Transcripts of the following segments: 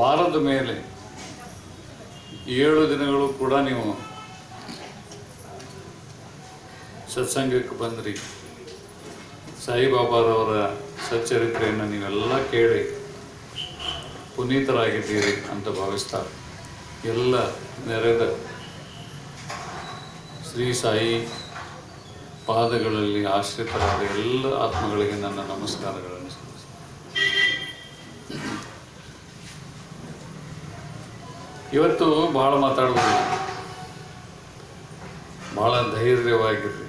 ವಾರದ ಮೇಲೆ ಏಳು ದಿನಗಳು ಕೂಡ ನೀವು ಸತ್ಸಂಗಕ್ಕೆ ಬಂದ್ರಿ ಸಾಯಿಬಾಬಾರವರ ಸಚ್ಚರಿತ್ರೆಯನ್ನು ನೀವೆಲ್ಲ ಕೇಳಿ ಪುನೀತರಾಗಿದ್ದೀರಿ ಅಂತ ಭಾವಿಸ್ತಾರೆ ಎಲ್ಲ ನೆರೆದ ಶ್ರೀ ಸಾಯಿ ಪಾದಗಳಲ್ಲಿ ಆಶ್ರಿತರಾದ ಎಲ್ಲ ಆತ್ಮಗಳಿಗೆ ನನ್ನ ನಮಸ್ಕಾರಗಳನ್ನು ಸಲ್ಲಿಸ್ತೇನೆ. ಇವತ್ತು ಭಾಳ ಮಾತಾಡ್ಬೋದು. ಭಾಳ ಧೈರ್ಯವಾಗಿರ್ರಿ.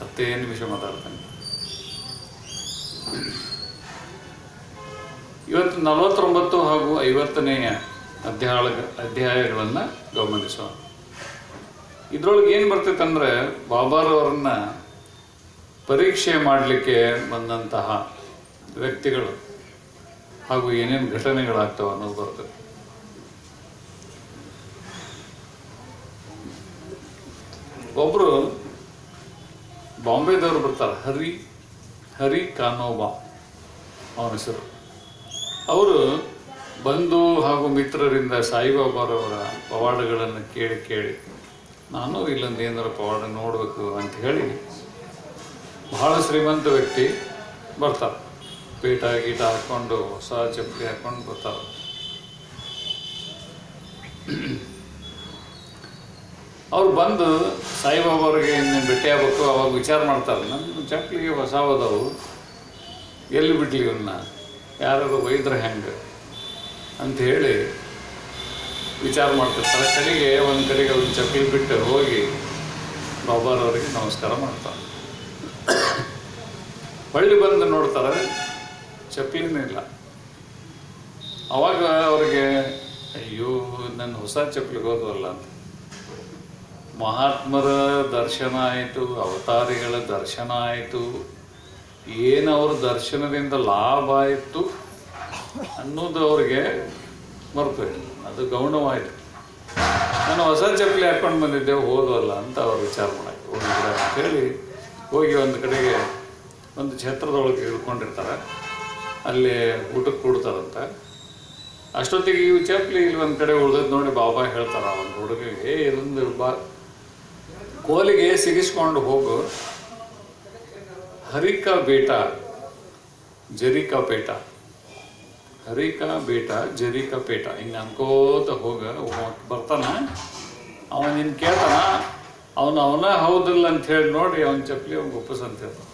ಹತ್ತೇ ನಿಮಿಷ ಮಾತಾಡ್ತಾನೆ? ಇವತ್ತು ನಲವತ್ತೊಂಬತ್ತು ಹಾಗೂ ಐವತ್ತನೆಯ ಅಧ್ಯಾಯ ಅಧ್ಯಾಯಗಳನ್ನು ಗಮನಿಸೋಣ. ಇದ್ರೊಳಗೆ ಏನು ಬರ್ತೈತಂದ್ರೆ ಬಾಬಾರವರನ್ನ ಪರೀಕ್ಷೆ ಮಾಡಲಿಕ್ಕೆ ಬಂದಂತಹ ವ್ಯಕ್ತಿಗಳು ಹಾಗೂ ಏನೇನು ಘಟನೆಗಳಾಗ್ತವೆ ಅನ್ನೋದು ಬರ್ತದೆ ಒಬ್ಬರು ಬಾಂಬೆದವರು ಬರ್ತಾರೆ, ಹರಿ ಹರಿ ಕಾನೋಬಾ ಅವನ ಹೆಸರು. ಅವರು ಬಂಧು ಹಾಗೂ ಮಿತ್ರರಿಂದ ಸಾಯಿಬಾಬಾರವರ ಪವಾಡಗಳನ್ನು ಕೇಳಿ ಕೇಳಿ, ನಾನು ಇಲ್ಲೊಂದು ಏನಾರ ಪವಾಡ ನೋಡಬೇಕು ಅಂತ ಹೇಳಿ ಬಹಳ ಶ್ರೀಮಂತ ವ್ಯಕ್ತಿ ಬರ್ತಾರೆ. ಪೀಠ ಗೀಟ ಹಾಕ್ಕೊಂಡು ಹೊಸ ಚಪ್ಪಲಿ ಹಾಕ್ಕೊಂಡು ಬರ್ತಾರೆ. ಅವ್ರು ಬಂದು ಸಾಯಿಬಾಬಾವ್ರಿಗೆ ಇನ್ನೇನು ಭೇಟಿ ಆಗ್ಬೇಕು, ಅವಾಗ ವಿಚಾರ ಮಾಡ್ತಾರೆ. ನನ್ನ ಚಪ್ಪಲಿಗೆ ಹೊಸ ಹೋದವು ಎಲ್ಲಿ ಬಿಡ್ಲಿ ಇವನ್ನ ಯಾರು ಒಯ್ದ್ರೆ ಹೆಂಗೆ ಹೇಳಿ ವಿಚಾರ ಮಾಡ್ತಿರ್ತಾರೆ ಕಡೆಗೆ ಒಂದು ಕಡೆಗೆ ಒಂದು ಚಪ್ಪಲಿ ಬಿಟ್ಟು ಹೋಗಿ ಬಾಬಾರವರಿಗೆ ನಮಸ್ಕಾರ ಮಾಡ್ತಾರೆ. ಹೊಳ್ಳಿ ಬಂದು ನೋಡ್ತಾರೆ ಚಪ್ಪಲಿನೇ ಇಲ್ಲ. ಅವಾಗ ಅವ್ರಿಗೆ, ಅಯ್ಯೋ, ನನ್ನ ಹೊಸ ಚಪ್ಪಲಿಗೆ ಹೋದವಲ್ಲ ಅಂತ. ಮಹಾತ್ಮರ ದರ್ಶನ ಆಯಿತು, ಅವತಾರಿಗಳ ದರ್ಶನ ಆಯಿತು. ಏನು ಅವ್ರ ದರ್ಶನದಿಂದ ಲಾಭ ಆಯಿತು ಅನ್ನೋದು ಅವ್ರಿಗೆ ಮರ್ತೋಯ್ತು ಅದು ಗೌಣವಾಯಿತು. ನಾನು ಹೊಸ ಚಪ್ಪಲಿ ಹಾಕ್ಕೊಂಡು ಬಂದಿದ್ದೆ ಹೋದಲ್ಲ ಅಂತ ಅವ್ರು ವಿಚಾರ ಮಾಡಕ್ಕೆ ಹೋಗಿದ್ರೆ ಅಂತೇಳಿ ಹೋಗಿ ಒಂದು ಕಡೆಗೆ ಒಂದು ಛತ್ರದೊಳಗೆ ಇಳ್ಕೊಂಡಿರ್ತಾರೆ. ಅಲ್ಲಿ ಊಟಕ್ಕೆ ಕೊಡ್ತಾರಂತ. ಅಷ್ಟೊತ್ತಿಗೆ ಈ ಚಪ್ಪಲಿ ಇಲ್ಲಿ ಒಂದು ಕಡೆ ಉಳ್ದದ್ದು ನೋಡಿ ಬಾಬಾ ಹೇಳ್ತಾರೆ ಒಂದು ಹುಡುಗಿಗೆ ಇದೊಂದು ಬಾ ಕೋಲಿಗೆ ಸಿಗಿಸ್ಕೊಂಡು ಹೋಗು. ಹರಿಕ ಬೇಟ, ಜರಿಕ ಪೇಟ. ಹರಿಕ ಬೇಟ, ಜರಿಕ ಪೇಟ. ಹಿಂಗೆ ಅನ್ಕೋತ ಹೋಗ ಬರ್ತಾನ. ಅವ ನಿನ್ ಕೇಳ್ತಾನ, ಅವನು ಅವನ ಹೌದಿಲ್ಲ ಅಂತ ಹೇಳಿ ನೋಡಿ, ಅವನ ಚಪ್ಪಲಿ ಅವ್ನ ಒಪ್ಪಸ್ ಅಂತ ಹೇಳ್ತಾನೆ.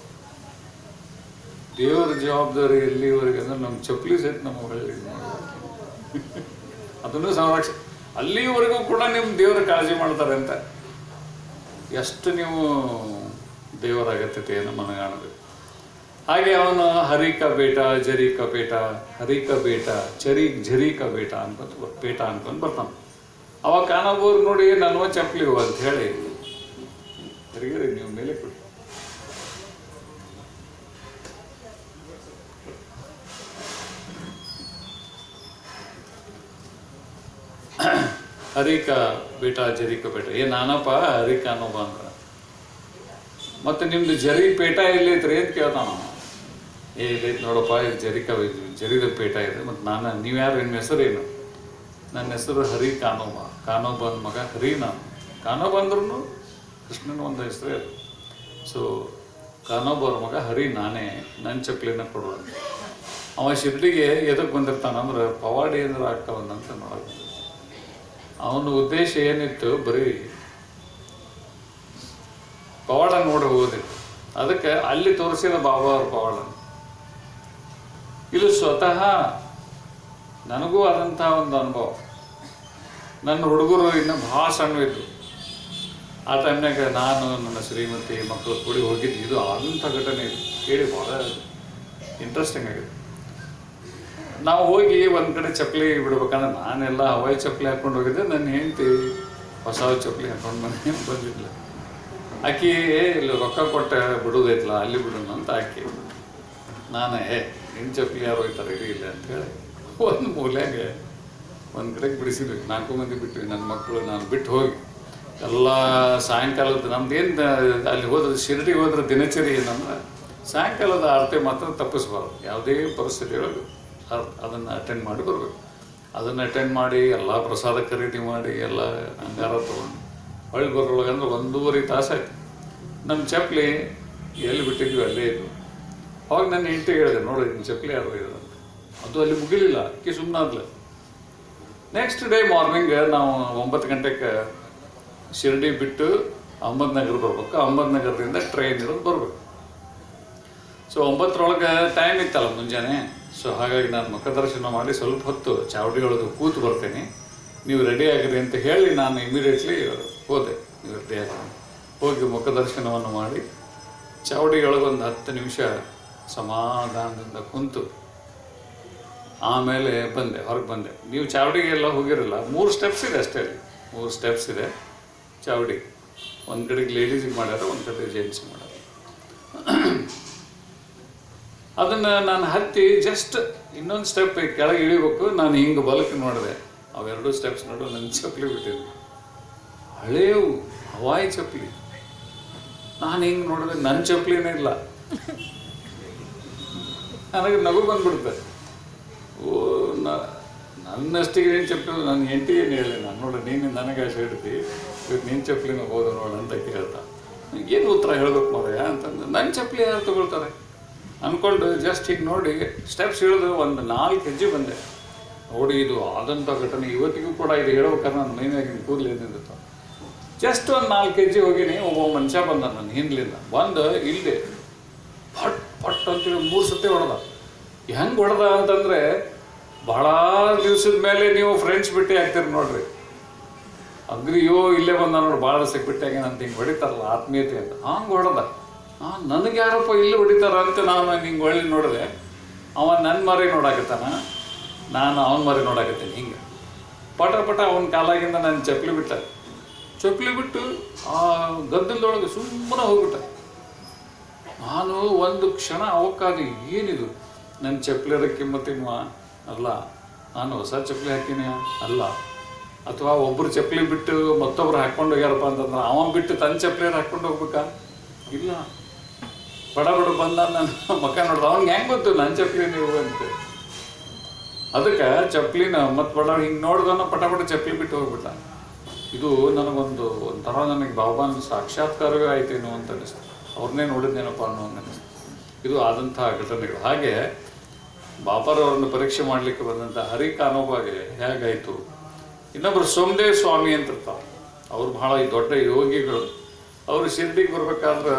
ದೇವರ ಜವಾಬ್ದಾರಿ ಎಲ್ಲಿವರೆಗೆ ಅಂದ್ರೆ ನಮ್ಮ ಚಪ್ಪಲಿ ಸಹಿತ ನಮ್ಮ ಒಳ್ಳೆ ಅದನ್ನು ಸಂರಕ್ಷ, ಅಲ್ಲಿವರೆಗೂ ಕೂಡ ನಿಮ್ಮ ದೇವರ ಕಾಳಜಿ ಮಾಡ್ತಾರೆ ಅಂತ. ಎಷ್ಟು ನೀವು ದೇವರ ಅಗತ್ಯತೆಯನ್ನು ಮನಗಾಣಬೇಕು? ಹಾಗೆ ಅವನು ಹರಿಕ ಬೇಟ ಜರಿಕ ಬೇಟ ಹರಿಕ ಬೇಟ ಚರಿ ಝರಿಕ ಬೇಟ ಅನ್ಕೊಂಡು ಪೇಟ ಅನ್ಕೊಂಡು ಬರ್ತಾನೆ. ಅವಾಗ ಕಾನಬೂರ್ ನೋಡಿ ನನ್ನ ಚಪ್ಪಲಿ ಅಂತ ಹೇಳಿ. ಹರಿಗರಿ ನೀವು ಮೇಲೆ ಕೊಡಿ. ಹರಿಕ ಬೇಟ ಜರಿಕ ಬೇಟ. ಏ ನಾನಪ್ಪ ಹರಿಕ ಅನ್ನೋ ಬಂದ್ರ ಮತ್ತೆ ನಿಮ್ದು ಜರಿ ಪೇಟ ಎಲ್ಲೈತ್ರಿ ಅಂತ ಕೇಳ್ತಾನ ಅವ. ಏ ನೋಡಪ್ಪ, ಇದು ಜರಿಕ ಜರಿದ ಪೇಟ ಇದೆ. ಮತ್ತು ನಾನು ನೀವ್ಯಾರು ನಿಮ್ಮ ಹೆಸರೇನು? ನನ್ನ ಹೆಸರು ಹರಿ ಕಾನೋಬ. ಕಾನೋಬನ ಮಗ ಹರಿ ನಾನು. ಕಾನೋಬ ಅಂದ್ರೂ ಕೃಷ್ಣನ ಒಂದು ಹೆಸರೇ ಅದು ಸೊ ಕಾನೋಬ ಅವ್ರ ಮಗ ಹರಿ ನಾನೇ. ನನ್ನ ಚಪ್ಪಲಿನ ಕೊಡುವ ಅಂತ. ಅವ ಶಿಬ್ಲಿಗೆ ಎದಕ್ಕೆ ಬಂದಿರ್ತಾನಂದ್ರೆ ಪವಾಡಿ ಏನಾರು ಆಗ್ತಾವಂದಂತ ನೋಡಕ್ಕೆ ಅವನ ಉದ್ದೇಶ ಏನಿತ್ತು? ಬರೀ ಪವಾಡ ನೋಡಿ ಹೋಗೋದಿತ್ತು. ಅದಕ್ಕೆ ಅಲ್ಲಿ ತೋರಿಸಿದ ಬಾಬಾ ಅವ್ರ ಪವಾಡ. ಇದು ಸ್ವತಃ ನನಗೂ ಆದಂತಹ ಒಂದು ಅನುಭವ. ನನ್ನ ಹುಡುಗರು ಇನ್ನು ಭಾಳ ಸಣ್ಣವಿದ್ರು. ಆ ಟೈಮ್ನಾಗ ನಾನು, ನನ್ನ ಶ್ರೀಮತಿ ಮಕ್ಕಳು ಕೂಡಿ ಹೋಗಿದ್ದು. ಇದು ಆದಂಥ ಘಟನೆ ಇದು ಕೇಳಿ ಭಾಳ ಇಂಟ್ರೆಸ್ಟಿಂಗ್ ಆಗಿದೆ. ನಾವು ಹೋಗಿ ಒಂದು ಕಡೆ ಚಪ್ಪಲಿ ಬಿಡ್ಬೇಕಂದ್ರೆ ನಾನೆಲ್ಲ ಹವಾಯಿ ಚಪ್ಪಲಿ ಹಾಕೊಂಡು ಹೋಗಿದ್ದೆ. ನನ್ನ ಹೆಂಡತಿ ಹೊಸ ಚಪ್ಪಲಿ ಹಾಕೊಂಡು ಮನೆ ಬಂದಿದ್ಲ. ಆಕಿ "ಏ, ಇಲ್ಲಿ ರೊಕ್ಕ ಕೊಟ್ಟ ಬಿಡೋದೈತಲ್ಲ ಅಲ್ಲಿ ಬಿಡೋಣ ಅಂತ ಆಕಿ. ನಾನು ಏ ಹೆಣ್ ಚಪ್ಪಲಿ ಯಾರು ಹೋಗ್ತಾರೆ ಇಡೀ ಇಲ್ಲ ಅಂತ ಹೇಳಿ ಒಂದು ಮೂಲ್ಯಾಗ ಒಂದು ಕಡೆಗೆ ಬಿಡಿಸಿದ್ವಿ. ನಾಲ್ಕು ಮಂದಿ ಬಿಟ್ವಿ. ನನ್ನ ಮಕ್ಕಳು ನಾನು ಬಿಟ್ಟು ಹೋಗಿ. ಎಲ್ಲ ಸಾಯಂಕಾಲದ ನಮ್ದು ಏನು ಅಲ್ಲಿ ಹೋದ್ರೆ ಶಿರಡಿಗೆ ಹೋದ್ರೆ ದಿನಚರಿ ಏನಂದ್ರೆ ಸಾಯಂಕಾಲದ ಆರತಿ ಮಾತ್ರ ತಪ್ಪಿಸ್ಬಾರ್ದು. ಯಾವುದೇ ಪರಿಸ್ಥಿತಿ ಒಳಗೆ ಅದನ್ನು ಅಟೆಂಡ್ ಮಾಡಿ ಬರಬೇಕು. ಅದನ್ನು ಅಟೆಂಡ್ ಮಾಡಿ, ಎಲ್ಲ ಪ್ರಸಾದ ಖರೀದಿ ಮಾಡಿ, ಎಲ್ಲ ಅಂಗಾರ ತೊಗೊಂಡು ಹೊಳ್ಳಿ ಬರೋಳಗಂದ್ರೆ ಒಂದೂವರೆ ತಾಸಾಯ್ತು ನಮ್ಮ ಚಪ್ಪಲಿ ಎಲ್ಲಿ ಬಿಟ್ಟಿದ್ವಿ ಅಲ್ಲೇ ಇದ್ವು. ಅವಾಗ ನನ್ನ ಹೆಂಡತಿ ಹೇಳಿದೆ, ನೋಡಿ ನಿಮ್ಮ ಚಪ್ಪಲಿ ಯಾರು ಇದೆ ಅದು ಅಲ್ಲಿ ಮುಗಿಲಿಲ್ಲ, ಅಕ್ಕಿ ಸುಮ್ಮನೆ ಆದ್ಲು ನೆಕ್ಸ್ಟ್ ಡೇ ಮಾರ್ನಿಂಗ್ ನಾವು ಒಂಬತ್ತು ಗಂಟೆಗೆ ಶಿರ್ಡಿ ಬಿಟ್ಟು ಅಹಮದ್ನಗರ್ ಬರ್ಬೇಕು. ಅಹಮದ್ನಗರದಿಂದ ಟ್ರೈನ್ ಇರೋದು ಬರಬೇಕು. ಸೊ ಒಂಬತ್ತರೊಳಗೆ ಟೈಮ್ ಇತ್ತಲ್ಲ ಮುಂಜಾನೆ? ಸೊ ಹಾಗಾಗಿ ನಾನು ಮುಖದರ್ಶನ ಮಾಡಿ ಸ್ವಲ್ಪ ಹೊತ್ತು ಚಾವಡಿ ಒಳಗೆ ಕೂತು ಬರ್ತೇನೆ. ನೀವು ರೆಡಿ ಆಗಿರಿ ಅಂತ ಹೇಳಿ ನಾನು ಇಮಿಡಿಯೇಟ್ಲಿ ಹೋದೆ. ನೀವು ರೆಡಿ ಆಗಿ ಹೋಗಿ ಮುಖದರ್ಶನವನ್ನು ಮಾಡಿ ಚಾವಡಿ ಒಳಗೆ ಒಂದು ಹತ್ತು ನಿಮಿಷ ಸಮಾಧಾನದಿಂದ ಕುಂತು ಆಮೇಲೆ ಬಂದೆ, ಹೊರಗೆ ಬಂದೆ. ನೀವು ಚಾವಡಿಗೆಲ್ಲ ಹೋಗಿರಲ್ಲ, ಮೂರು ಸ್ಟೆಪ್ಸ್ ಇದೆ ಅಷ್ಟೇ ಮೂರು ಸ್ಟೆಪ್ಸ್ ಇದೆ. ಚಾವಡಿ ಒಂದು ಕಡೆಗೆ ಲೇಡೀಸಿಗೆ ಮಾಡ್ಯಾರ ಒಂದು ಕಡೆಗೆ ಜೆಂಟ್ಸಿಗೆ ಮಾಡ್ಯಾರ. ಅದನ್ನು ನಾನು ಹತ್ತಿ ಜಸ್ಟ್ ಇನ್ನೊಂದು ಸ್ಟೆಪ್ ಕೆಳಗೆ ಇಳಿಬೇಕು, ನಾನು ಹಿಂಗೆ ಬಲಕ್ಕೆ ನೋಡಿದೆ. ಅವೆರಡು ಸ್ಟೆಪ್ಸ್ ನೋಡು ನನ್ನ ಚಪ್ಪಲಿ ಬಿಟ್ಟಿದ್ದೆ ಹಳೇವು, ಹವಾಯಿ ಚಪ್ಪಲಿ. ನಾನು ಹಿಂಗೆ ನೋಡಿದೆ ನನ್ನ ಚಪ್ಪಲಿನೇ ಇಲ್ಲ. ನನಗೆ ನಗು ಬಂದ್ಬಿಡುತ್ತೆ. ಓ ನನ್ನಷ್ಟಿಗೆ ಏನು ಚಪ್ಪಲಿ ನನ್ನ ಏನು ಹೇಳಿ ನಾನು ನೋಡು, ನೀನು ನನಗೆ ಆಸೆ ಹಿಡ್ತಿ ಇವತ್ತು ನಿನ್ನ ಚಪ್ಪಲಿನ ಹೋದ ನೋಡು ಅಂತ ಕೇಳ್ತಾ. ಏನು ಉತ್ತರ ಹೇಳ್ಬೇಕು ಮಾರಯ್ಯ ಅಂತಂದು. ನನ್ನ ಚಪ್ಪಲಿ ಯಾರು ತಗೊಳ್ತಾರೆ? ಅಂದ್ಕೊಂಡು ಜಸ್ಟ್ ಹೀಗೆ ನೋಡಿ ಸ್ಟೆಪ್ಸ್ ಇಳಿದು ಒಂದು ನಾಲ್ಕು ಹೆಜ್ಜೆ ಬಂದೆ. ನೋಡಿ ಇದು ಆದಂಥ ಘಟನೆ, ಇವತ್ತಿಗೂ ಕೂಡ ಇದು ಹೇಳ್ಬೇಕಾದ್ರೆ ನನ್ನ ಮೈನಾಗಿನ ಕೂದಲು ಏನಿರುತ್ತೆ ಜಸ್ಟ್ ಒಂದು ನಾಲ್ಕು ಹೆಜ್ಜೆ ಹೋಗಿನಿ, ಒಬ್ಬ ಮನುಷ್ಯ ಬಂದ ನನ್ನ ಹಿಂದ್ಲಿಂದ. ಬಂದು ಇಲ್ಲದೆ ಪಟ್ ಪಟ್ ಅಂತೇಳಿ ಮೂರು ಸತಿ ಹೊಡೆದ. ಹೆಂಗೆ ಹೊಡೆದ ಅಂತಂದರೆ ಭಾಳ ದಿವ್ಸದ ಮೇಲೆ ನೀವು ಫ್ರೆಂಡ್ಸ್ ಭೇಟಿ ಆಗ್ತೀರಿ ನೋಡ್ರಿ. ಅಗ್ರಿಯೋ ಇಲ್ಲೇ ಬಂದ ನೋಡಿ ಭಾಳ ದಿವಸಕ್ಕೆ ಬಿಟ್ಟಾಗ ಅಂತ ಹಿಂಗೆ ಹೊಡಿತಾರಲ್ಲ ಆತ್ಮೀಯತೆ ಅಂತ. ಹಂಗೆ ಹೊಡೆದ. ನನಗೆ ಯಾರಪ್ಪ ಇಲ್ಲಿ ಹೊಡಿತಾರ ಅಂತ ನಾನು ಹಿಂಗೆ ಒಳ್ಳೆ ನೋಡಿದೆ ಅವ ನನ್ನ ಮರಿ ನೋಡಾಕತ್ತಾನ, ನಾನು ಅವನ ಮರಿ ನೋಡಾಕತ್ತೇನೆ, ಹಿಂಗೆ. ಪಟ ಪಟ ಅವನ ಕಾಲಾಗಿಂದ ನನ್ನ ಚಪ್ಪಲಿ ಬಿಟ್ಟ. ಚಪ್ಪಲಿ ಬಿಟ್ಟು ಆ ಗದ್ದಲದೊಳಗೆ ಸುಮ್ಮನೆ ಹೋಗ್ಬಿಟ್ಟ. ನಾನು ಒಂದು ಕ್ಷಣ ಅವಕ್ಕಾಗಿ ಏನಿದು? ನನ್ನ ಚಪ್ಪಲಿ ಕಿಮ್ಮತ್ತಿನ್ವ ಅಲ್ಲ, ನಾನು ಹೊಸ ಚಪ್ಪಲಿ ಹಾಕಿನಿ? ಅಲ್ಲ. ಅಥವಾ ಒಬ್ಬರು ಚಪ್ಪಲಿ ಬಿಟ್ಟು ಮತ್ತೊಬ್ರು ಹಾಕ್ಕೊಂಡು ಹೋಗ್ಯಾರಪ್ಪ ಅಂತಂದ್ರೆ, ಅವನ್ ಬಿಟ್ಟು ತನ್ನ ಚಪ್ಪಲಿ ಹಾಕ್ಕೊಂಡು ಹೋಗ್ಬೇಕಾ? ಇಲ್ಲ. ಬಡ ಬಡ ಬಂದ ನನ್ನ ಮಕ್ಕ ನೋಡ್ದ, ಅವ್ನಿಗೆ ಹೆಂಗೆ ಗೊತ್ತು ನನ್ನ ಚಪ್ಲಿ ನೀವು? ಅಂತ. ಅದಕ್ಕೆ ಚಪ್ಲಿನ ಮತ್ತೆ ಬಡ ಹಿಂಗೆ ನೋಡ್ದವನ ಪಟ ಪಟ ಚಪ್ಲಿ ಬಿಟ್ಟು ಹೋಗ್ಬಿಟ್ಟ ಇದು ನನಗೊಂದು ಒಂಥರ ನನಗೆ ಬಾಬಾನ ಸಾಕ್ಷಾತ್ಕಾರವೇ ಆಯ್ತೇನೋ ಅಂತ ಅನಿಸ್ತು ಅವ್ರನ್ನೇ ನೋಡಿದ್ನೇನಪ್ಪ ಅನ್ನೋ ಅಂತ ಅನಿಸ್ತು ಇದು ಆದಂತಹ ಘಟನೆಗಳು. ಹಾಗೆ ಬಾಬಾರವರನ್ನು ಪರೀಕ್ಷೆ ಮಾಡಲಿಕ್ಕೆ ಬಂದಂಥ ಹರಿ ಕಾನೋಬಾಗೆ ಹೇಗಾಯಿತು? ಇನ್ನೊಬ್ರು ಸೋಮದೇವ್ ಸ್ವಾಮಿ ಅಂತ ಇರ್ತಾರೆ ಅವ್ರು ಬಹಳ ದೊಡ್ಡ ಯೋಗಿಗಳು. ಅವರು ಶಿರ್ಡಿಗೆ ಬರ್ಬೇಕಾದ್ರೆ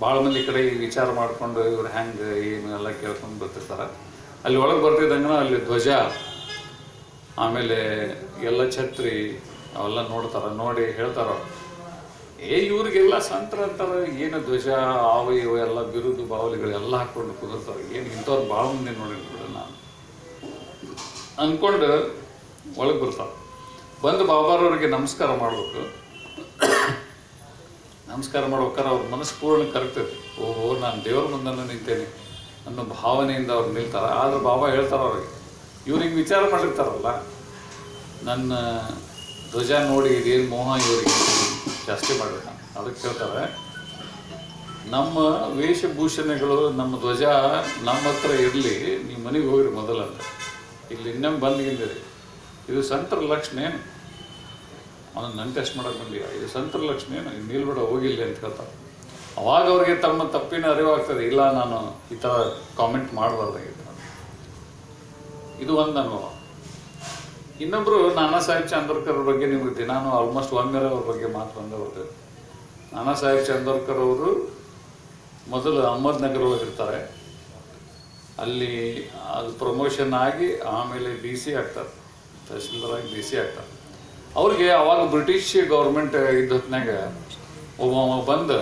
ಭಾಳ ಮಂದಿ ಕಡೆ ಈ ವಿಚಾರ ಮಾಡಿಕೊಂಡು ಇವ್ರು ಹೆಂಗೆ ಏನು ಎಲ್ಲ ಕೇಳ್ಕೊಂಡು ಬರ್ತಿರ್ತಾರೆ. ಅಲ್ಲಿ ಒಳಗೆ ಬರ್ತಿದ್ದಂಗೆ ಅಲ್ಲಿ ಧ್ವಜ, ಆಮೇಲೆ ಎಲ್ಲ ಛತ್ರಿ ಅವೆಲ್ಲ ನೋಡ್ತಾರ, ನೋಡಿ ಹೇಳ್ತಾರ ಏ, ಇವ್ರಿಗೆಲ್ಲ ಸಂತರ ಅಂತಾರೆ, ಏನು ಧ್ವಜ ಆವ ಇವು ಎಲ್ಲ ಬಿರುದು ಬಾವಲಿಗಳೆಲ್ಲ ಹಾಕ್ಕೊಂಡು ಕುದುರ್ತಾರೆ. ಏನು ಇಂಥವ್ರು ಭಾಳ ಮಂದಿ ನೋಡಿ ಬಿಡು ನಾನು. ಅಂದ್ಕೊಂಡು ಒಳಗೆ ಬರ್ತಾರೆ. ಬಂದು ಬಾಬಾರವ್ರಿಗೆ ನಮಸ್ಕಾರ ಮಾಡ್ಬೇಕು. ನಮಸ್ಕಾರ ಮಾಡ್ಬೇಕಾದ್ರೆ ಅವ್ರ ಮನಸ್ಸು ಪೂರ್ಣ ಕರಗ್ತೈತಿ. ಓಹೋ, ನಾನು ದೇವ್ರ ಮುಂದನ್ನು ನಿಂತೇನೆ. ಅನ್ನೋ ಭಾವನೆಯಿಂದ ಅವ್ರು ನಿಲ್ತಾರೆ. ಆದ್ರೆ ಬಾಬಾ ಹೇಳ್ತಾರೆ ಅವ್ರಿಗೆ. ಇವ್ರಿಗೆ ವಿಚಾರ ಮಾಡಿರ್ತಾರಲ್ಲ. ನನ್ನ ಧ್ವಜ ನೋಡಿ ಇದೇನು ಮೋಹ ಇವರಿಗೆ? ಜಾಸ್ತಿ ಮಾಡಬೇಕ. ಅದಕ್ಕೆ ಹೇಳ್ತಾರೆ, ನಮ್ಮ ವೇಷಭೂಷಣಗಳು, ನಮ್ಮ ಧ್ವಜ ನಮ್ಮ ಹತ್ರ ಇರಲಿ, ನೀವು ಮನೆಗೆ ಹೋಗಿರಿ ಮೊದಲಂತ ಇಲ್ಲಿ ಇನ್ನೊಮ್ಮೆ ಬಂದ್ಗಿಂದಿರಿ ಇದು ಸಂತರ ಲಕ್ಷಣ ಏನು? ಅವನು ನನ್ನ ಟೆಸ್ಟ್ ಮಾಡೋಕೆ ಬಂದಿಲ್ಲ ಇದು ಸಂತರ ಲಕ್ಷ್ಮಿ ಇದು ನಿಲ್ಬೇಡ ಹೋಗಿಲ್ಲ ಅಂತ ಹೇಳ್ತಾರೆ ಅವಾಗ ಅವ್ರಿಗೆ ತಮ್ಮ ತಪ್ಪಿನ ಅರಿವಾಗ್ತದೆ. ಇಲ್ಲ, ನಾನು ಈ ಥರ ಕಾಮೆಂಟ್ ಮಾಡಬಾರ್ದಾಗಿತ್ತು ಇದು ಒಂದು ಅನುಭವ. ಇನ್ನೊಬ್ಬರು ನಾನಾ ಸಾಹೇಬ್ ಚಂದೋರ್ಕರ್ ಬಗ್ಗೆ ನಿಮಗೆ ದಿನಾನು ಆಲ್ಮೋಸ್ಟ್ ಒನ್ ಮೇಲೆ ಅವ್ರ ಬಗ್ಗೆ ಮಾತು ಬಂದೇ ಬರ್ತದೆ. ನಾನಾ ಸಾಹೇಬ್ ಚಂದೋರ್ಕರ್ ಅವರು ಮೊದಲು ಅಹಮದ್ನಗರ್ ಹೋಗಿರ್ತಾರೆ ಅಲ್ಲಿ ಅದು ಪ್ರಮೋಷನ್ ಆಗಿ ಆಮೇಲೆ ಡಿ ಸಿ ಆಗ್ತಾರೆ. ತಹಸೀಲ್ದಾರ್ ಆಗಿ ಡಿ ಸಿ ಆಗ್ತಾರೆ. ಅವ್ರಿಗೆ ಅವಾಗ ಬ್ರಿಟಿಷ್ ಗೌರ್ಮೆಂಟ್ ಇದ್ದ ಹೊತ್ನಾಗ ಒಬ್ಬ ಬಂದು